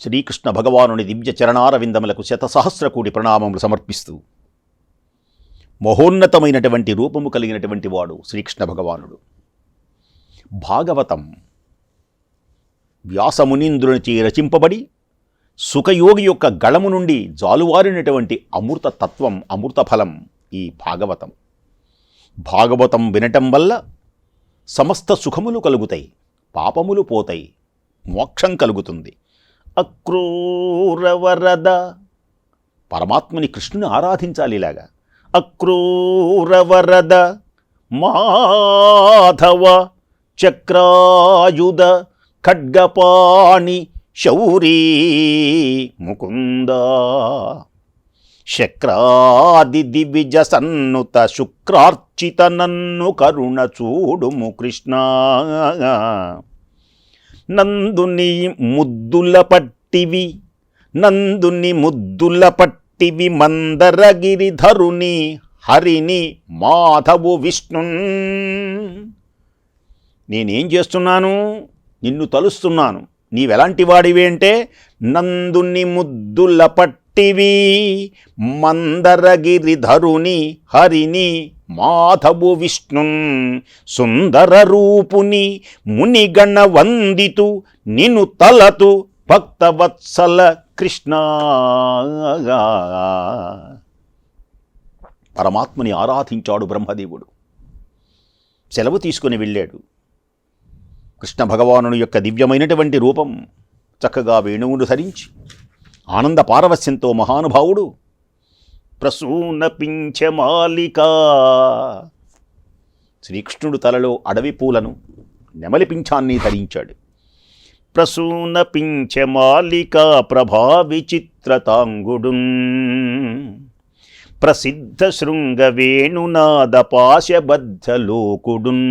శ్రీకృష్ణ భగవానుని దివ్య చరణారవిందములకు శతసహస్ర కోటి ప్రణామములు సమర్పిస్తూ మహోన్నతమైనటువంటి రూపము కలిగినటువంటి వాడు శ్రీకృష్ణ భగవానుడు భాగవతం వ్యాసమునీంద్రునిచే రచింపబడి సుఖయోగి యొక్క గళము నుండి జాలువారినటువంటి అమృత తత్వం అమృత ఫలం ఈ భాగవతం. భాగవతం వినటం వల్ల సమస్త సుఖములు కలుగుతాయి పాపములు పోతాయి మోక్షం కలుగుతుంది. అక్రూరవరద. పరమాత్మని కృష్ణుని ఆరాధించాలి ఇలాగా. అక్రూరవరద మాధవ చక్రాయుధ ఖడ్గపాణి శౌరీ ముకుంద. శక్రాది దివిజ సన్నుత శుక్రార్చిత నన్ను కరుణ చూడుము కృష్ణ. నందుని ముద్దుల పట్టివి నందుని ముద్దుల పట్టివి మందరగిరిధరుని హరిని మాధవు విష్ణు. నేనేం చేస్తున్నాను? నిన్ను తలుస్తున్నాను. నీవెలాంటి వాడివి అంటే నందుని ముద్దుల పట్టివి మందరగిరిధరుని హరిని మాధవు విష్ణున్ సుందర రూపుని మునిగణ వందితు నిను తలతు భక్తవత్సల కృష్ణ. పరమాత్మని ఆరాధించాడు బ్రహ్మదేవుడు. సెలవు తీసుకుని వెళ్ళాడు. కృష్ణ భగవానుని యొక్క దివ్యమైనటువంటి రూపం చక్కగా వేణువును ధరించి ఆనంద పారవస్యంతో మహానుభావుడు ప్రసూన పింఛమాలిక శ్రీకృష్ణుడు తలలో అడవి పూలను నెమలి పింఛాన్ని ధరించాడు. ప్రసూన పింఛమాలిక ప్రభా విచిత్రతాంగుడు ప్రసిద్ధ శృంగ వేణునాద పాశబద్ధలోకుడున్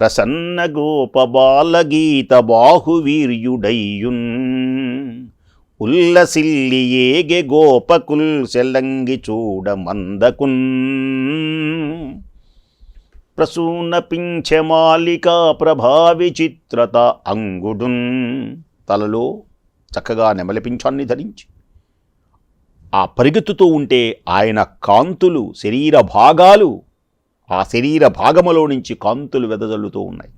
ప్రసన్న గోపబాలగీత బాహువీర్యుడయ్యున్. ఉల్లసిల్లి ఏగె గోపకుల్ సెల్లంగి చూడ మందకున్. ప్రసూన పింఛమాలికా ప్రభావిచిత్రత అంగుడున్. తలలో చక్కగా నెమలిపించాన్ని ధరించి. ఆ పరిగెత్తుతూ ఉంటే ఆయన కాంతులు శరీర భాగాలు ఆ శరీర భాగములో నుంచి కాంతులు వెదజల్లుతూ ఉన్నాయి.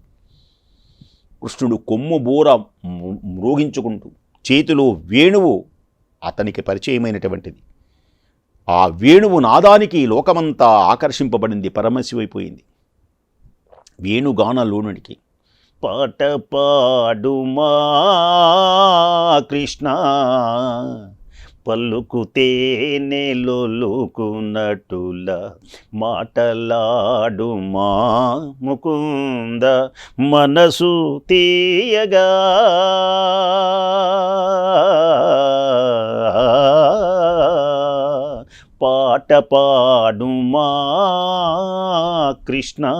కృష్ణుడు కొమ్ము బూర మ్రోగించుకుంటూ చేతిలో వేణువు అతనికి పరిచయమైనటువంటిది. ఆ వేణువు నాదానికి లోకమంతా ఆకర్షింపబడింది పరమశివైపోయింది. వేణుగానలోనుడికి పాట పాడుమా కృష్ణ పలుకుతే నెలొలుకున్నట్టుల మాటలాడుమా ముకుంద మనసు తీయగా. పాట పాడుమా కృష్ణ.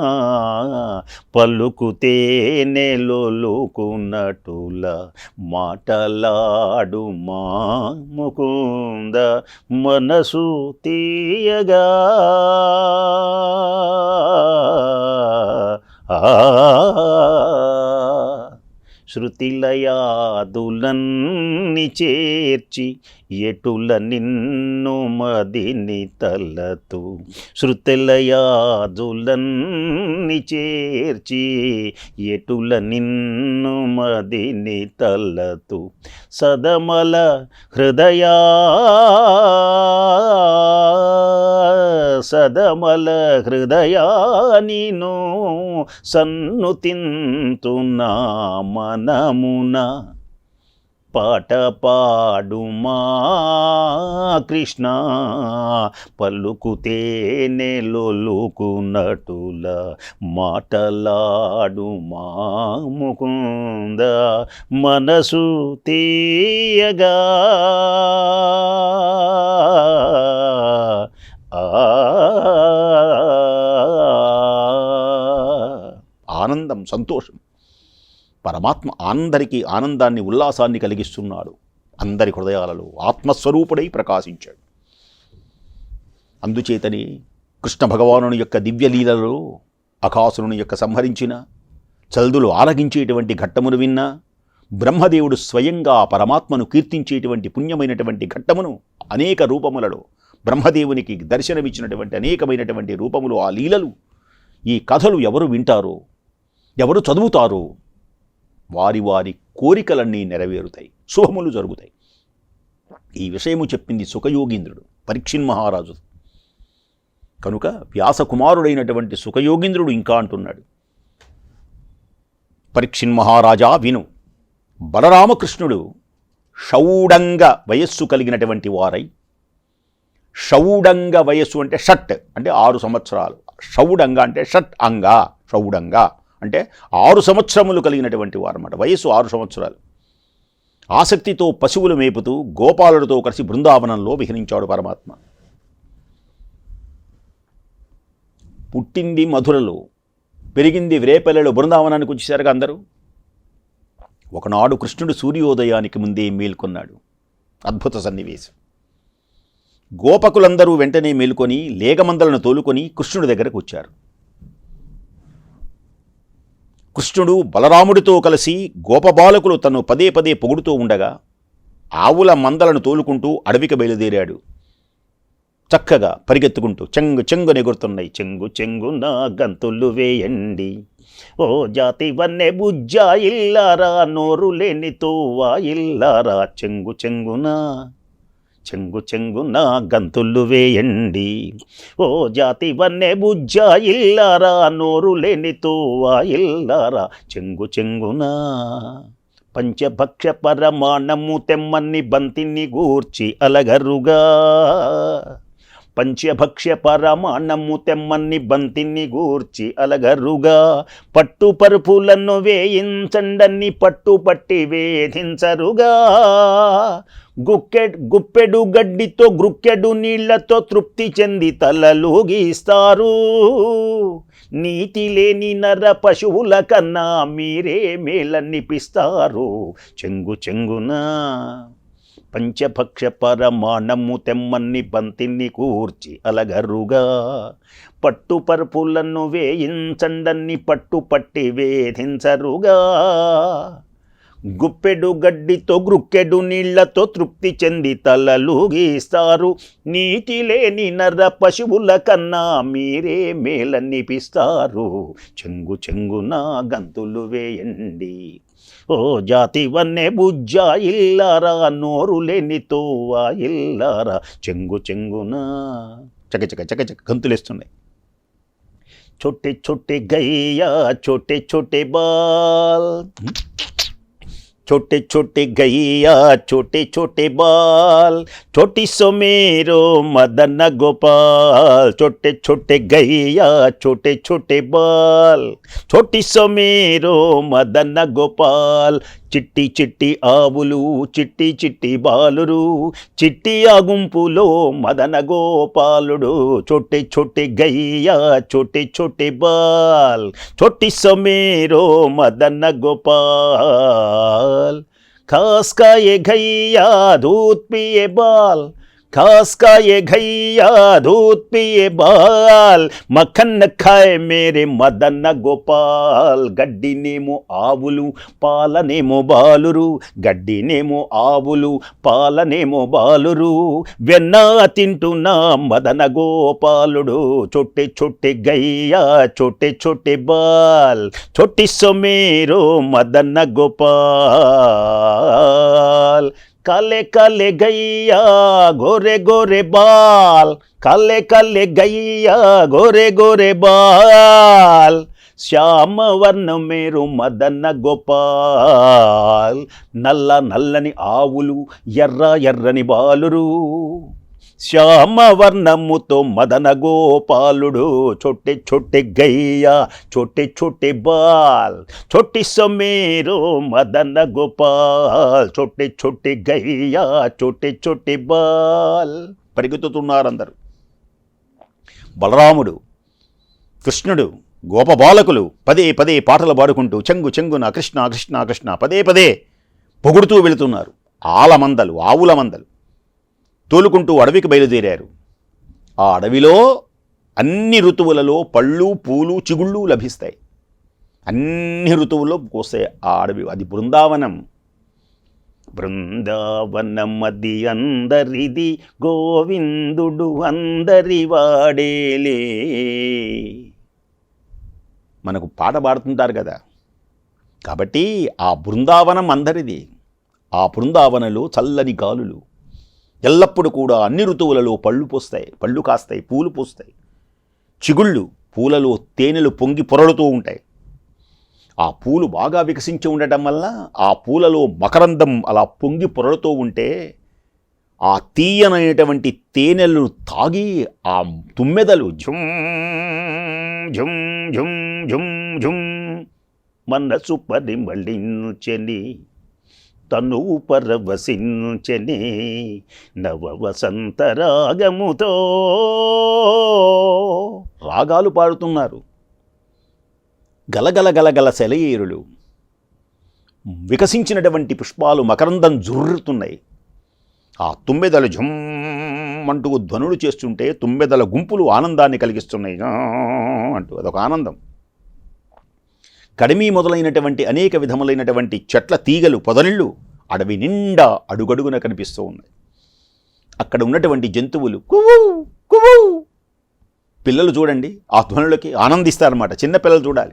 పలుకుతే నెలొలుకున్నట్టుల మాటలాడుమా ముకుంద మనసు తీయగా. ఆ శృతిలయాదులన్ని చేర్చి ఎటుల నిన్ను మదిని తలతు. శృతిలయాదులన్ని చేర్చి ఎటుల నిన్ను మదిని తలతు. సదమల హృదయా సదమల హృదయానిను నీను సన్నుతింతున్నా మనమున. పాట పాడుమా కృష్ణ పలుకుతేనే లొలుకున్నటుల మాటలాడుమా ముకుంద మనసు తీయగా. ఆనందం సంతోషం. పరమాత్మ అందరికీ ఆనందాన్ని ఉల్లాసాన్ని కలిగిస్తున్నాడు. అందరి హృదయాలలో ఆత్మస్వరూపుడై ప్రకాశించాడు. అందుచేతని కృష్ణ భగవానుని యొక్క దివ్యలీలలో అకాసురుని యొక్క సంహరించిన చల్దులు ఆలగించేటువంటి ఘట్టమును విన్నా బ్రహ్మదేవుడు స్వయంగా పరమాత్మను కీర్తించేటువంటి పుణ్యమైనటువంటి ఘట్టమును అనేక రూపములలో బ్రహ్మదేవునికి దర్శనమిచ్చినటువంటి అనేకమైనటువంటి రూపములు ఆ లీలలు ఈ కథలు ఎవరు వింటారో ఎవరు చదువుతారో? వారి వారి కోరికలన్నీ నెరవేరుతాయి. శుభములు జరుగుతాయి. ఈ విషయము చెప్పింది సుఖయోగీంద్రుడు పరీక్షిన్ మహారాజు. కనుక వ్యాసకుమారుడైనటువంటి సుఖయోగీంద్రుడు ఇంకా అంటున్నాడు. పరీక్షిన్ మహారాజా విను. బలరామకృష్ణుడు షౌడంగ వయస్సు కలిగినటువంటి వారై షౌడంగ వయస్సు అంటే షట్ అంటే ఆరు సంవత్సరాలు. షౌడంగ అంటే షట్ అంగ షౌడంగ. అంటే ఆరు సంవత్సరములు కలిగినటువంటి వారు అన్నమాట వయస్సు ఆరు సంవత్సరాలు. ఆసక్తితో పశువులు మేపుతూ గోపాలుడితో కలిసి బృందావనంలో విహరించాడు పరమాత్మ. పుట్టింది మధురలో పెరిగింది వ్రేపల్లెలో బృందావనానికి వచ్చేసరికి అందరూ. ఒకనాడు కృష్ణుడు సూర్యోదయానికి ముందే మేల్కొన్నాడు. అద్భుత సన్నివేశం. గోపకులందరూ వెంటనే మేలుకొని లేగమందలను తోలుకొని కృష్ణుడి దగ్గరకు వచ్చారు. కృష్ణుడు బలరాముడితో కలిసి గోపబాలకులు తను పదే పదే పొగుడుతూ ఉండగా ఆవుల మందలను తోలుకుంటూ అడవికి బయలుదేరాడు. చక్కగా పరిగెత్తుకుంటూ చెంగు చెంగు నెగురుతున్నాయి చెంగు చెంగు నా గంతులు వేయండి. ఓ జాతి వన్నె బుజ్జా ఇల్లారా నోరు లేని తోవా ఇల్లారా చెంగు చెంగునా చెంగు చెంగున గంతులు వేయండి. ఓ జాతి వన్నే బుజ్జా ఇల్లారా నోరు లేని తోవా ఇల్లారా చెంగు చెంగున. పంచభక్ష పరమాణము తెమ్మన్ని బంతిని గూర్చి అలగరుగా. పంచభక్ష్య పరమాణము తెమ్మన్ని బంతిని గూర్చి అలగరుగా పట్టు పరుపులను వేయించండన్ని పట్టు పట్టి వేధించరుగా. గుక్కె గుప్పెడు గడ్డితో గ్రుక్కెడు నీళ్ళతో తృప్తి చెంది తలలోగిస్తారు. నీతి లేని నర పశువుల కన్నా మీరే మేలనిపిస్తారు. చెంగు చెంగునా. పంచభక్ష పరమాణము తెమ్మన్ని బంతిని కూర్చి అలగరుగా పట్టు పరుపులను వేయించండన్ని పట్టు పట్టి వేధించరుగా. గుప్పెడు గడ్డితో గ్రుక్కెడు నీళ్ళతో తృప్తి చెంది తలలు గీస్తారు. నీటి లేని నర పశువుల కన్నా మీరే మేలనిపిస్తారు. చెంగు చెంగున గంతులు వేయండి. ఓ జాతి వన్నె బుజ్జా ఇల్లారా నోరు లేని తోవా ఇల్లారా చెంగు చెంగున చక చక చక చక గంతులేస్తున్నాయి छोटे छोटे गैया छोटे छोटे बाल छोटे छोटे गैया, छोटे छोटे बाल, छोटी सो मेरो मदन गोपाल, छोटे छोटे गैया, छोटे छोटे बाल, छोटी सो मेरो मदन गोपाल చిట్టి చిట్టి ఆవులు చిట్టి చిట్టి బాలురు చిట్టి ఆగుంపులో మదన గోపాలుడు చొట్టి చొట్టి గయ్య చొట్టి చొట్టి బాల్ చొట్టి సమీరో మదన గోపాల్. కాస్కాయ గయ్యా దూత్పియే బాల్. घास का ये घैया दूध पिए बाल మఖన్ ఖాయ్ మేరే మదన్న గోపాల్ గడ్డినేమో ఆవులు పాలనేమో బాలురు గడ్డినేమో ఆవులు పాలనేమో బాలురు వెన్న తింటున్నా మదన గోపాలుడు చొట్టె చొట్టె గయ్యా చొట్టె చొట్టె బాల్ చొట్టి సొమేరో మదన్న గోపాల్ కలే కలే గయ్యా గోరే గోరే బాల్. కలే కలే గయ్యా గోరే గోరే బాల్. శ్యామవర్ణం మేరు మదన్న గోపాల్. నల్ల నల్లని ఆవులు ఎర్ర ఎర్రని బాలురు. శ్యామవర్ణముతో మదన గోపాలుడు చొట్టె చొట్టె గయ్య చొట్టె చొట్టె బాల్ చొట్టి సమేరు మదన గోపాల్ చొట్టె చొట్టె గయ్య చొట్టె చొట్టె బాల్. పరిగెత్తుతున్నారందరు. బలరాముడు కృష్ణుడు గోపబాలకులు పదే పదే పాటలు పాడుకుంటూ చెంగు చెంగున కృష్ణ కృష్ణ కృష్ణ పదే పదే పొగుడుతూ వెళుతున్నారు. ఆల మందలు ఆవుల మందలు తోలుకుంటూ అడవికి బయలుదేరారు. ఆ అడవిలో అన్ని ఋతువులలో పళ్ళు పూలు చిగుళ్ళు లభిస్తాయి. అన్ని ఋతువుల్లో కోసే ఆ అడవి అది బృందావనం. బృందావనం అది అందరిది గోవిందుడు అందరి వాడేలే. మనకు పాట పాడుతుంటారు కదా. కాబట్టి ఆ బృందావనం అందరిది. ఆ బృందావనలో చల్లని గాలులు. ఎల్లప్పుడూ కూడా అన్ని ఋతువులలో పళ్ళు పోస్తాయి పళ్ళు కాస్తాయి పూలు పూస్తాయి. చిగుళ్ళు పూలలో తేనెలు పొంగి పొరలుతూ ఉంటాయి. ఆ పూలు బాగా వికసించి ఉండటం వల్ల ఆ పూలలో మకరందం అలా పొంగి పొరలుతూ ఉంటే ఆ తీయనైనటువంటి తేనెలను తాగి ఆ తుమ్మెదలు జుమ్ జుమ్ జుమ్ ఝుమ్ ఝుమ్ మనసు పరిమళించని తను పరవశించని నవ వసంత రాగముతో రాగాలు పాడుతున్నారు. గలగల గలగల సెలయేరులు. వికసించినటువంటి పుష్పాలు మకరందం జుర్రుతున్నాయి. ఆ తుమ్మెదలు ఝుమ్ అంటూ ధ్వనులు చేస్తుంటే తుమ్మెదల గుంపులు ఆనందాన్ని కలిగిస్తున్నాయి. అంటూ అదొక ఆనందం. కడిమి మొదలైనటువంటి అనేక విధములైనటువంటి చెట్ల తీగలు పొదలిళ్ళు అడవి నిండా అడుగడుగున కనిపిస్తూ ఉన్నాయి. అక్కడ ఉన్నటువంటి జంతువులు కువ్వు కువ్వు. పిల్లలు చూడండి ఆ ధ్వనులకి ఆనందిస్తారన్నమాట చిన్నపిల్లలు చూడాలి.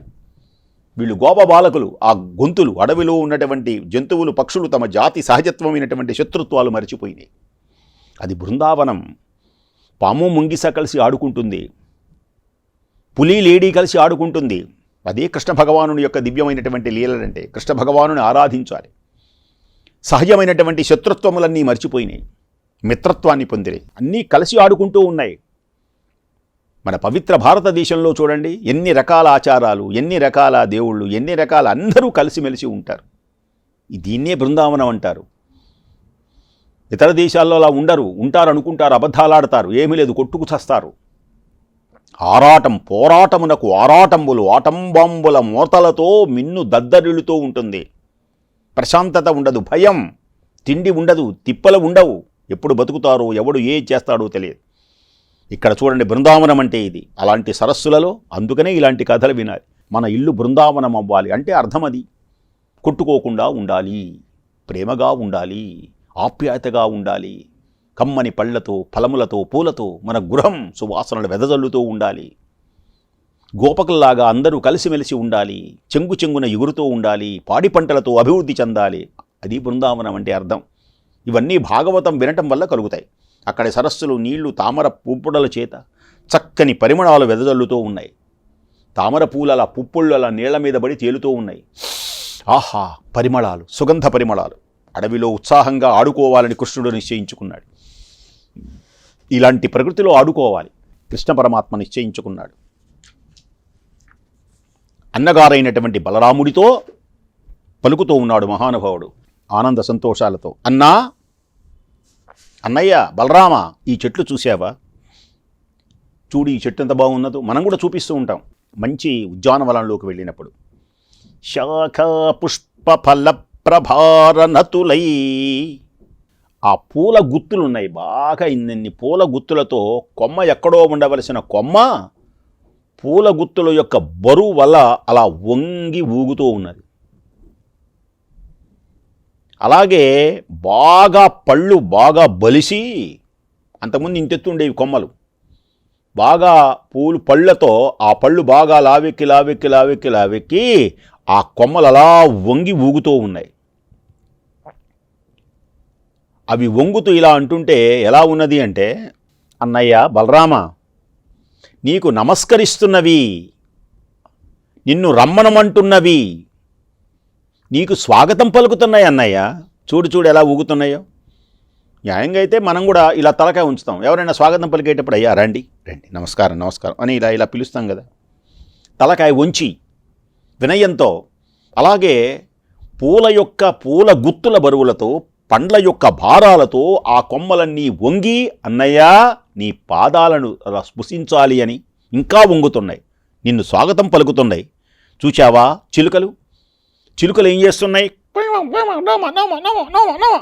వీళ్ళు గోప బాలకులు ఆ గొంతులు అడవిలో ఉన్నటువంటి జంతువులు పక్షులు తమ జాతి సహజత్వమైనటువంటి శత్రుత్వాలు మరిచిపోయినాయి. అది బృందావనం. పాము ముంగిస కలిసి ఆడుకుంటుంది. పులి లేడీ కలిసి ఆడుకుంటుంది. అదే కృష్ణ భగవానుని యొక్క దివ్యమైనటువంటి లీలలంటే కృష్ణ భగవానుని ఆరాధించాలి. సహజమైనటువంటి శత్రుత్వములన్నీ మర్చిపోయినాయి. మిత్రత్వాన్ని పొందినాయి. అన్నీ కలిసి ఆడుకుంటూ ఉన్నాయి. మన పవిత్ర భారతదేశంలో చూడండి ఎన్ని రకాల ఆచారాలు ఎన్ని రకాల దేవుళ్ళు ఎన్ని రకాల అందరూ కలిసిమెలిసి ఉంటారు. దీన్నే బృందావనం అంటారు. ఇతర దేశాల్లో అలా ఉండరు ఉంటారు అనుకుంటారు అబద్ధాలాడతారు ఏమీ లేదు కొట్టుకు చస్తారు. ఆరాటం పోరాటమునకు ఆరాటంబులు ఆటంబాంబుల మోతలతో మిన్ను దద్దరిల్లుతూ ఉంటుంది. ప్రశాంతత ఉండదు భయం. తిండి ఉండదు తిప్పలు ఉండవు. ఎప్పుడు బతుకుతారో ఎవడు ఏ చేస్తాడో తెలియదు. ఇక్కడ చూడండి బృందావనం అంటే ఇది. అలాంటి సరస్సులలో అందుకనే ఇలాంటి కథలు వినాలి. మన ఇల్లు బృందావనం అవ్వాలి. అంటే అర్థం అది. కొట్టుకోకుండా ఉండాలి. ప్రేమగా ఉండాలి. ఆప్యాయతగా ఉండాలి. కమ్మని పళ్ళతో ఫలములతో పూలతో మన గృహం సువాసనలు వెదజల్లుతూ ఉండాలి. గోపకుల్లాగా అందరూ కలిసిమెలిసి ఉండాలి. చెంగు చెంగున ఎగురుతూ ఉండాలి. పాడి పంటలతో అభివృద్ధి చెందాలి. అది బృందావనం అంటే అర్థం. ఇవన్నీ భాగవతం వినటం వల్ల కలుగుతాయి. అక్కడి సరస్సులు నీళ్ళు తామర పుప్పుడల చేత చక్కని పరిమళాలు వెదజల్లుతూ ఉన్నాయి. తామర పూలల పుప్పుళ్ళు అలా నీళ్ళ మీద పడి తేలుతూ ఉన్నాయి. ఆహా! పరిమళాలు సుగంధ పరిమళాలు. అడవిలో ఉత్సాహంగా ఆడుకోవాలని కృష్ణుడు నిశ్చయించుకున్నాడు. ఇలాంటి ప్రకృతిలో ఆడుకోవాలి. కృష్ణ పరమాత్మ నిశ్చయించుకున్నాడు. అన్నగారైనటువంటి బలరాముడితో పలుకుతూ ఉన్నాడు మహానుభావుడు ఆనంద సంతోషాలతో. అన్నా అన్నయ్య బలరామ ఈ చెట్లు చూసావా చూడు ఈ చెట్టు ఎంత బాగున్నదో. మనం కూడా చూపిస్తూ ఉంటాం. మంచి ఉద్యానవనంలోకి వెళ్ళినప్పుడు శాఖ పుష్ప ఫల ప్రభారనతులై ఆ పూల గుత్తులు ఉన్నాయి బాగా ఇన్ని పూల గుత్తులతో కొమ్మ ఎక్కడో ఉండవలసిన కొమ్మ పూల గుత్తుల యొక్క బరువు వల్ల అలా వంగి ఊగుతూ ఉన్నది. అలాగే బాగా పళ్ళు బాగా బలిసి అంతకుముందు ఇంతెత్తు ఉండేవి కొమ్మలు. బాగా పూలు పళ్ళతో ఆ పళ్ళు బాగా లావెక్కి లావెక్కి లావెక్కి లావెక్కి ఆ కొమ్మలు అలా వంగి ఊగుతూ ఉన్నాయి. అవి వంగుతూ ఇలా అంటుంటే ఎలా ఉన్నది అంటే అన్నయ్య బలరామ నీకు నమస్కరిస్తున్నవి నిన్ను రమ్మనమంటున్నవి నీకు స్వాగతం పలుకుతున్నాయి అన్నయ్య. చూడు చూడు ఎలా ఊగుతున్నాయో. న్యాయంగా అయితే మనం కూడా ఇలా తలకాయ ఉంచుతాం. ఎవరైనా స్వాగతం పలికేటప్పుడు అయ్యా రండి రండి నమస్కారం నమస్కారం అని ఇలా ఇలా పిలుస్తాం కదా. తలకాయ ఉంచి వినయంతో అలాగే పూల యొక్క పూల గుత్తుల బరువులతో పండ్ల యొక్క భారాలతో ఆ కొమ్మలన్నీ వంగి అన్నయ్యా నీ పాదాలను స్పృశించాలి అని ఇంకా వంగుతున్నాయి. నిన్ను స్వాగతం పలుకుతున్నాయి. చూచావా చిలుకలు? చిలుకలు ఏం చేస్తున్నాయి?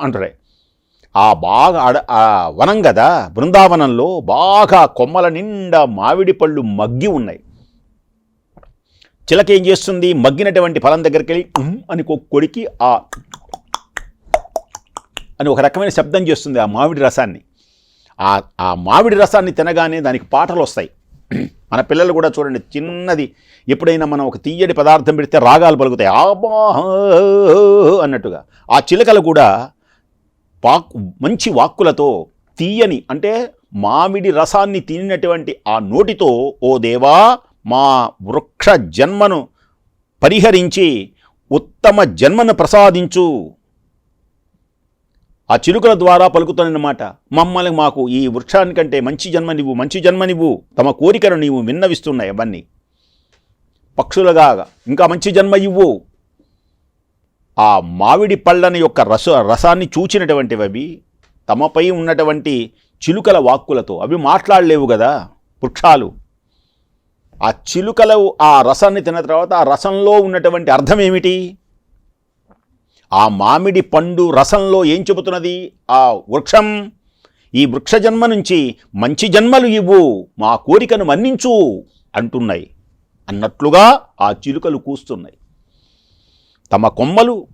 అంటారే. ఆ బాగా అడ ఆ వనం కదా బృందావనంలో బాగా కొమ్మల నిండా మామిడి పళ్ళు మగ్గి ఉన్నాయి. చిలక ఏం చేస్తుంది? మగ్గినటువంటి ఫలం దగ్గరికి వెళ్ళి అని కొడికి ఆ అని ఒక రకమైన శబ్దం చేస్తుంది ఆ మామిడి రసాన్ని. ఆ ఆ మామిడి రసాన్ని తినగానే దానికి పాటలు వస్తాయి. మన పిల్లలు కూడా చూడండి చిన్నది ఎప్పుడైనా మనం ఒక తీయటి పదార్థం పెడితే రాగాలు పలుకుతాయి. ఆబా అన్నట్టుగా. ఆ చిలకలు కూడా పాక్ మంచి వాక్కులతో తీయని అంటే మామిడి రసాన్ని తినినటువంటి ఆ నోటితో ఓ దేవా మా వృక్ష జన్మను పరిహరించి ఉత్తమ జన్మను ప్రసాదించు. ఆ చిలుకల ద్వారా పలుకుతానన్నమాట మమ్మల్ని మాకు ఈ వృక్షానికంటే మంచి జన్మనివ్వు మంచి జన్మనివ్వు తమ కోరికను నీవు విన్నవిస్తున్నాయి అవన్నీ పక్షులుగా ఇంకా మంచి జన్మ ఇవ్వు ఆ మామిడి పళ్ళని యొక్క రస రసాన్ని చూచినటువంటివి అవి తమపై ఉన్నటువంటి చిలుకల వాక్కులతో అవి మాట్లాడలేవు కదా వృక్షాలు. ఆ చిలుకలు ఆ రసాన్ని తిన్న తర్వాత ఆ రసంలో ఉన్నటువంటి అర్థం ఏమిటి? ఆ మామిడి పండు రసంలో ఏం చెబుతున్నది? ఆ వృక్షం. ఈ వృక్ష జన్మ నుంచి మంచి జన్మలు ఇవ్వు. మా కోరికను మన్నించు అంటున్నాయి. అన్నట్లుగా ఆ చిలుకలు కూస్తున్నాయి. తమ కొమ్మలు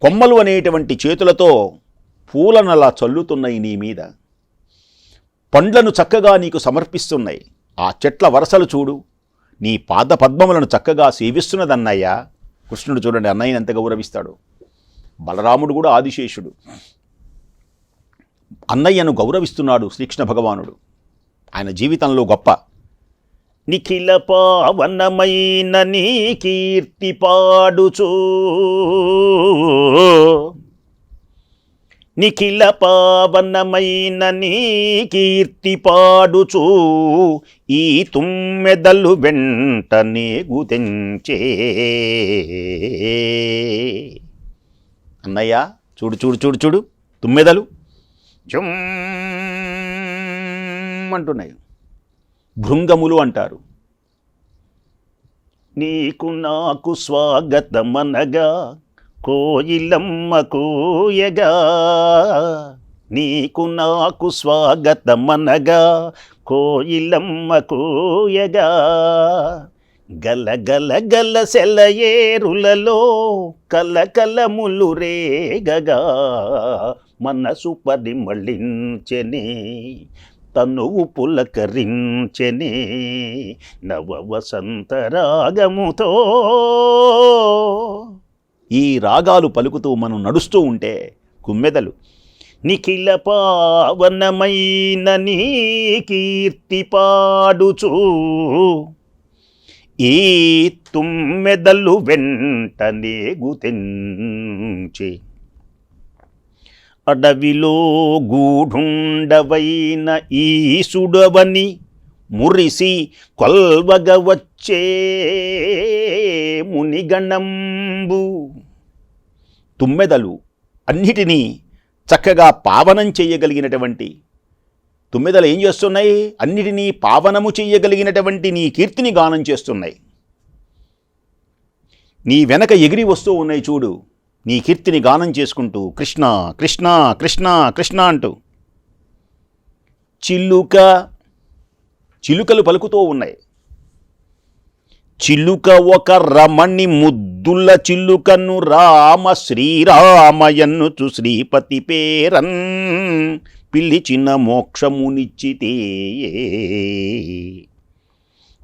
కొమ్మలు అనేటువంటి చేతులతో పూలనలా చల్లుతున్నాయి నీ మీద. పండ్లను చక్కగా నీకు సమర్పిస్తున్నాయి. ఆ చెట్ల వరసలు చూడు. నీ పాద పద్మములను చక్కగా సేవిస్తున్నదన్నయ్యా. కృష్ణుడు చూడండి అన్నయ్యని ఎంత గౌరవిస్తాడు. బలరాముడు కూడా ఆదిశేషుడు. అన్నయ్యను గౌరవిస్తున్నాడు శ్రీకృష్ణ భగవానుడు. ఆయన జీవితంలో గొప్ప. నిఖిల పావనమైన నీ కీర్తి పాడుచు. నిఖిల పావనమైన నీ కీర్తి పాడుచు. ఈ తుమ్మెదలు వెంటనే గుతించే అన్నయ్య చూడు చూడు చూడు చూడు తుమ్మెదలు. జుమ్ అంటున్నాయి. భృంగములు అంటారు. నీకు నాకు స్వాగతమనగా కోయిలమ్మ కోయగా నీకు నాకు స్వాగతమనగా కోయిలమ్మ కోయగా గల గల గల సెలయేరులలో కలకలములు రేగగా మనసు పరిమళించెనే తనువు పులకరించెనే నవ వసంత రాగముతో. ఈ రాగాలు పలుకుతూ మనం నడుస్తూ ఉంటే కుమ్మెదలు నిఖిల పావనమైన నీ కీర్తి పాడుచూ ఈ తుమ్మెదలు వెంటనే గుతెంచి అడవిలో గూఢుండవైన ఈసుడవని మురిసి కొల్వగ వచ్చే మునిగణంబు. తుమ్మెదలు అన్నిటినీ చక్కగా పావనం చేయగలిగినటువంటి తుమ్మెదలు ఏం చేస్తున్నాయి? అన్నిటినీ పావనము చేయగలిగినటువంటి నీ కీర్తిని గానం చేస్తున్నాయి. నీ వెనక ఎగిరి వస్తూ ఉన్నాయి చూడు. నీ కీర్తిని గానం చేసుకుంటూ కృష్ణ కృష్ణ కృష్ణ కృష్ణ అంటూ. చిల్లుక చిలుకలు పలుకుతూ ఉన్నాయి. చిలుక ఒక రమణి ముద్దుల చిల్లుకను రామ శ్రీరామయన్నుచు శ్రీపతి పేరన్. పిలిచిన మోక్షమునిచ్చితే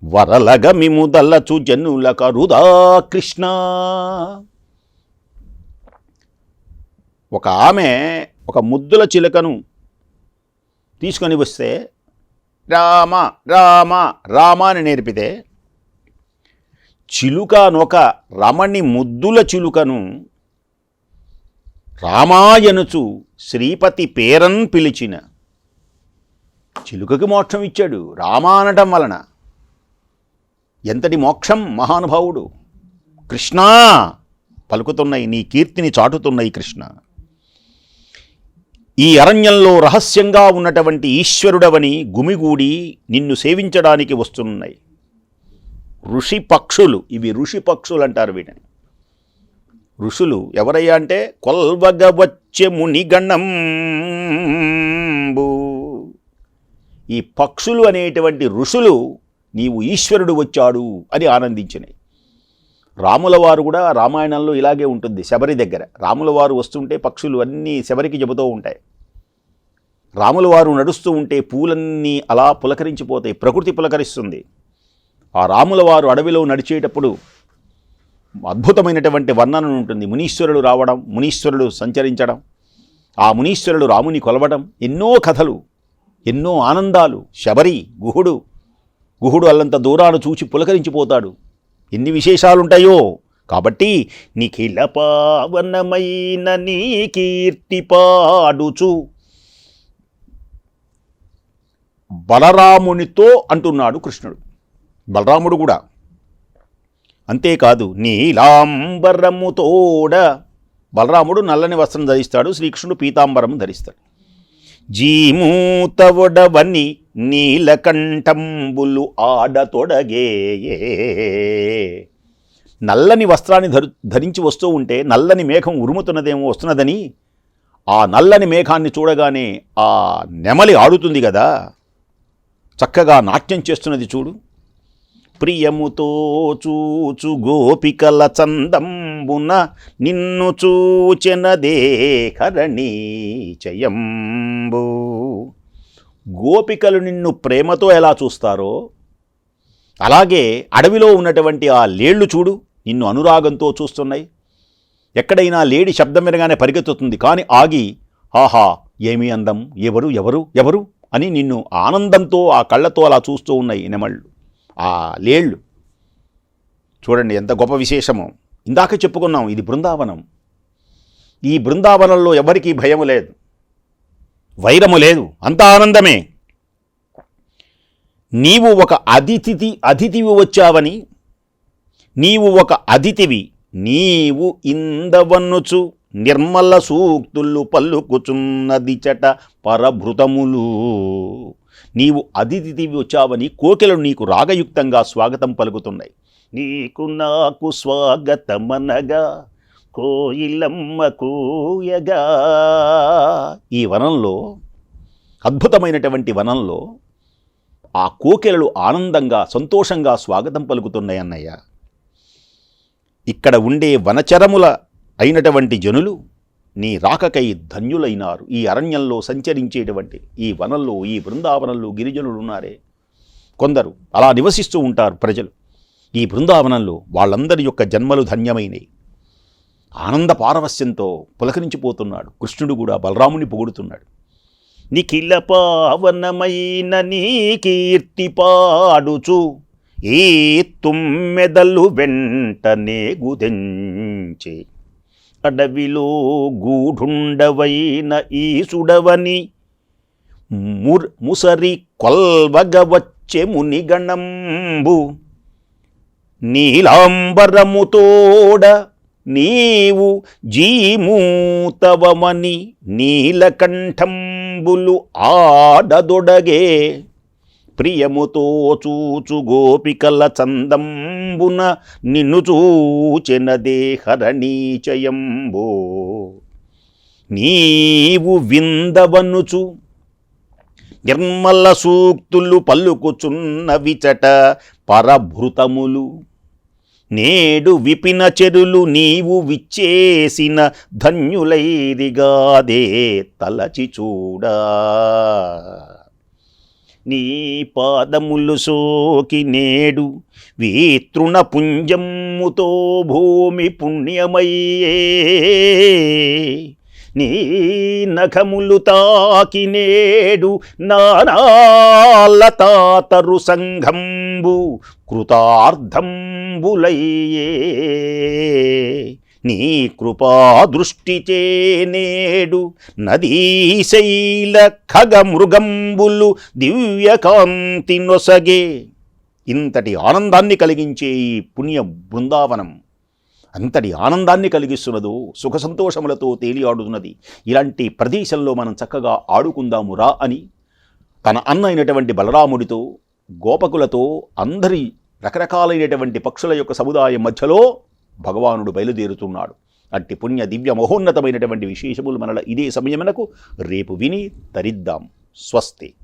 వరలగ మిముదల్లచు జనుల కరుదా కృష్ణ. ఒక ఆమె ఒక ముద్దుల చిలుకను తీసుకొని వస్తే రామ రామ రామ అని నేర్పితే చిలుక నొక రమణి ముద్దుల చిలుకను రామాయనుచు శ్రీపతి పేరన్ పిలిచిన. చిలుకకి మోక్షం ఇచ్చాడు రామా అనటం వలన. ఎంతటి మోక్షం మహానుభావుడు. కృష్ణా! పలుకుతున్నాయి నీ కీర్తిని చాటుతున్నాయి కృష్ణ. ఈ అరణ్యంలో రహస్యంగా ఉన్నటువంటి ఈశ్వరుడవని గుమిగూడి నిన్ను సేవించడానికి వస్తున్నాయి. ఋషి పక్షులు ఇవి ఋషి పక్షులు అంటారు వీటిని. ఋషులు ఎవరయ్యా అంటే కొల్వగవచ్చే మునిగణంబు ఈ పక్షులు అనేటువంటి ఋషులు నీవు ఈశ్వరుడు వచ్చాడు అని ఆనందించినాయి రాముల వారు కూడా రామాయణంలో ఇలాగే ఉంటుంది శబరి దగ్గర. రాముల వారు వస్తుంటే పక్షులు అన్నీ శబరికి చెబుతూ ఉంటాయి. రాముల వారు నడుస్తూ ఉంటే పూలన్నీ అలా పులకరించిపోతాయి ప్రకృతి పులకరిస్తుంది. ఆ రాముల వారు అడవిలో నడిచేటప్పుడు అద్భుతమైనటువంటి వర్ణన ఉంటుంది. మునీశ్వరుడు రావడం మునీశ్వరుడు సంచరించడం ఆ మునీశ్వరుడు రాముని కొలవడం ఎన్నో కథలు ఎన్నో ఆనందాలు. శబరి గుహుడు గుహుడు అల్లంత దూరాను చూచి పులకరించిపోతాడు. ఎన్ని విశేషాలుంటాయో. కాబట్టి నిఖిల పావనమైన నీ కీర్తి పాడుచు. బలరామునితో అంటున్నాడు కృష్ణుడు. బలరాముడు కూడా అంతేకాదు నీలాంబరముతోడ బలరాముడు నల్లని వస్త్రం ధరిస్తాడు శ్రీకృష్ణుడు పీతాంబరం ధరిస్తాడు. జీమూతవడవని నీలకంఠంబులు ఆడతొడగే నల్లని వస్త్రాన్ని ధరు ధరించి వస్తూ ఉంటే నల్లని మేఘం ఉరుముతున్నదేమో వస్తున్నదని ఆ నల్లని మేఘాన్ని చూడగానే ఆ నెమలి ఆడుతుంది కదా చక్కగా నాట్యం చేస్తున్నది చూడు. ప్రియముతో చూచు గోపికల చందంబున నిన్ను చూచెనదే కరణీ చయంబు. గోపికలు నిన్ను ప్రేమతో ఎలా చూస్తారో అలాగే అడవిలో ఉన్నటువంటి ఆ లేళ్ళు చూడు నిన్ను అనురాగంతో చూస్తున్నాయి. ఎక్కడైనా లేడి శబ్దం వినగానే పరిగెత్తుతుంది కానీ ఆగి ఆహా ఏమి అందం? ఎవరు? ఎవరు? ఎవరు? అని నిన్ను ఆనందంతో ఆ కళ్ళతో అలా చూస్తూ ఉన్నాయి నెమళ్ళు. ఆ లేళ్ళు. చూడండి ఎంత గొప్ప విశేషమో. ఇందాక చెప్పుకున్నాం ఇది బృందావనం. ఈ బృందావనంలో ఎవరికీ భయము లేదు. వైరము లేదు. అంత ఆనందమే. నీవు ఒక అతిథి అతిథివి వచ్చావని నీవు ఒక అతిథివి నీవు ఇందవన్నుచు నిర్మల సూక్తులు పల్లుకుచున్నది చట పరభృతములు. నీవు అతిథివి వచ్చావని కోకిలలు నీకు రాగయుక్తంగా స్వాగతం పలుకుతున్నాయి. నీకు నాకు స్వాగతమనగా కోయిలమ్మ కూయగా. ఈ వనంలో అద్భుతమైనటువంటి వనంలో ఆ కోకిలలు ఆనందంగా సంతోషంగా స్వాగతం పలుకుతున్నాయి అన్నయ్య ఇక్కడ ఉండే వనచరముల అయినటువంటి జనులు నీ రాకకై ధన్యులైనారు. ఈ అరణ్యంలో సంచరించేటువంటి ఈ వనంలో ఈ బృందావనంలో గిరిజనులు ఉన్నారే కొందరు అలా నివసిస్తూ ఉంటారు ప్రజలు. ఈ బృందావనంలో వాళ్ళందరి యొక్క జన్మలు ధన్యమైనవి ఆనంద పారవస్యంతో పులకరించిపోతున్నాడు. కృష్ణుడు కూడా బలరాముని పొగుడుతున్నాడు. నిఖిల పావనమైన నీ కీర్తి పాడుచు. ఈ తుమ్మెదలు వెంటనే గుదెంచే అడవిలో గూఢుండవైన ఈసుడవని ముర్ ముసరి కొల్వగ వచ్చే మునిగణంబు. నీలాంబరముతోడ నీవు జీమూతవమని నీలకంఠంబులు ఆడదొడగే. ప్రియముతో చూచు గోపికల చందంబున నిన్ను చూచెనదే దేహరణీచయంబో నీవు విందవనుచు నిర్మల సూక్తులు పల్లుకుచున్నవిచట పరభృతములు. నేడు విపిన చెరులు నీవు విచ్చేసిన ధన్యులైరిగాదే తలచి చూడా. నీ పాదములు సోకి నేడు వీతృణ పుంజమ్ముతో భూమి పుణ్యమయ్యే. నీ నఖములు తాకి నేడు నానాలతాతరు సంఘంబు కృతార్థంబులయ్యే. నీ కృపా దృష్టిచే నేడు నదీశైల ఖగ మృగంబులు దివ్యకాంతి నొసగే. ఇంతటి ఆనందాన్ని కలిగించే ఈ పుణ్య బృందావనం అంతటి ఆనందాన్ని కలిగిస్తున్నదో సుఖ సంతోషములతో తేలియాడుతున్నది. ఇలాంటి ప్రదేశంలో మనం చక్కగా ఆడుకుందాము రా అని తన అన్న అయినటువంటి బలరాముడితో గోపకులతో అందరి రకరకాలైనటువంటి పక్షుల యొక్క సముదాయం మధ్యలో భగవానుడు బయలుదేరుతున్నాడు. అట్టి పుణ్య దివ్య మహోన్నతమైనటువంటి విశేషములు మనల ఇదే సమయమునకు రేపు విని తరిద్దాం. స్వస్తి.